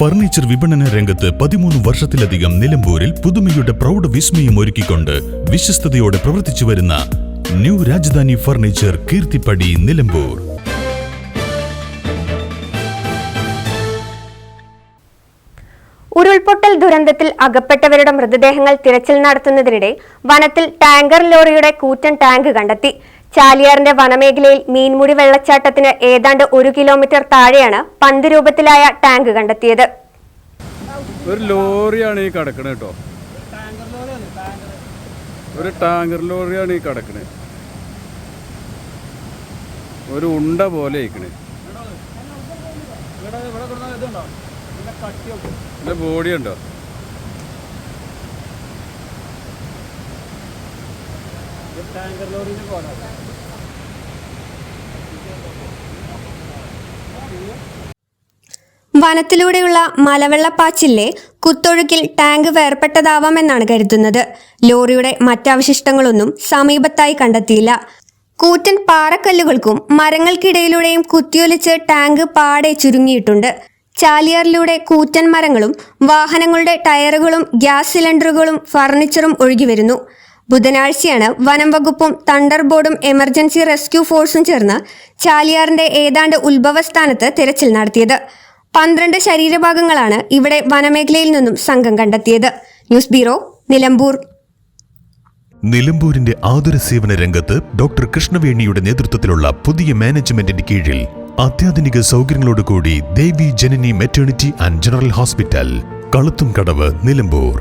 Furniture വിപണന രംഗത്ത് പതിമൂന്ന് വർഷത്തിലധികം നിലമ്പൂരിൽ പുതുമയുടെ പ്രൗഢ വിസ്മയം ഒരുക്കിക്കൊണ്ട് വിശ്വസ്തയോടെ പ്രവർത്തിച്ചു വരുന്ന ന്യൂ രാജധാനി ഫർണിച്ചർ കീർത്തിപ്പടി നിലമ്പൂർ. ഉരുൾപൊട്ടൽ ദുരന്തത്തിൽ അകപ്പെട്ടവരുടെ മൃതദേഹങ്ങൾ തിരച്ചിൽ നടത്തുന്നതിനിടെ വനത്തിൽ ടാങ്കർ ലോറിയുടെ കൂറ്റൻ ടാങ്ക് കണ്ടെത്തി. ചാലിയാറിന്റെ വനമേഖലയിൽ മീൻമുടി വെള്ളച്ചാട്ടത്തിന് ഏതാണ്ട് ഒരു കിലോമീറ്റർ താഴെയാണ് പന്ത് രൂപത്തിലായ ടാങ്ക് കണ്ടെത്തിയത്. ഒരു ലോറിയാണ് ഈ കിടക്കണത് കേട്ടോ ഒരു ടാങ്കർ ലോറിയാണ് ഈ കിടക്കണത് ഒരു ഉണ്ട പോലെ ഇരിക്കണേ ഇതിന്റെ ബോഡി ഉണ്ടോ? വനത്തിലൂടെയുള്ള മലവെള്ളപ്പാച്ചിലെ കുത്തൊഴുക്കിൽ ടാങ്ക് വേർപെട്ടതാവാമെന്നാണ് കരുതുന്നത്. ലോറിയുടെ മറ്റവശിഷ്ടങ്ങളൊന്നും സമീപത്തായി കണ്ടെത്തിയില്ല. കൂറ്റൻ പാറക്കല്ലുകൾക്കും മരങ്ങൾക്കിടയിലൂടെയും കുത്തിയൊലിച്ച് ടാങ്ക് പാടെ ചുരുങ്ങിയിട്ടുണ്ട്. ചാലിയാറിലൂടെ കൂറ്റൻ മരങ്ങളും വാഹനങ്ങളുടെ ടയറുകളും ഗ്യാസ് സിലിണ്ടറുകളും ഫർണിച്ചറും ഒഴുകി വരുന്നു. ബുധനാഴ്ചയാണ് വനം വകുപ്പും തണ്ടർ ബോർഡും എമർജൻസി റെസ്ക്യൂ ഫോഴ്സും ചേർന്ന് ചാലിയാറിന്റെ ഏതാണ്ട് ഉത്ഭവസ്ഥാനത്ത് തിരച്ചിൽ നടത്തിയത്. പന്ത്രണ്ട് ശരീരഭാഗങ്ങളാണ് ഇവിടെ വനമേഖലയിൽ നിന്നും സംഘം കണ്ടെത്തിയത്. News bureau Nilambur. നിലമ്പൂരിന്റെ ആതുര സേവന രംഗത്ത് ഡോക്ടർ കൃഷ്ണവേണിയുടെ നേതൃത്വത്തിലുള്ള പുതിയ മാനേജ്മെന്റിന്റെ കീഴിൽ അത്യാധുനിക സൗകര്യങ്ങളോടുകൂടി Devi Janani maternity and general hospital കളുത്തും കടവ് നിലമ്പൂർ.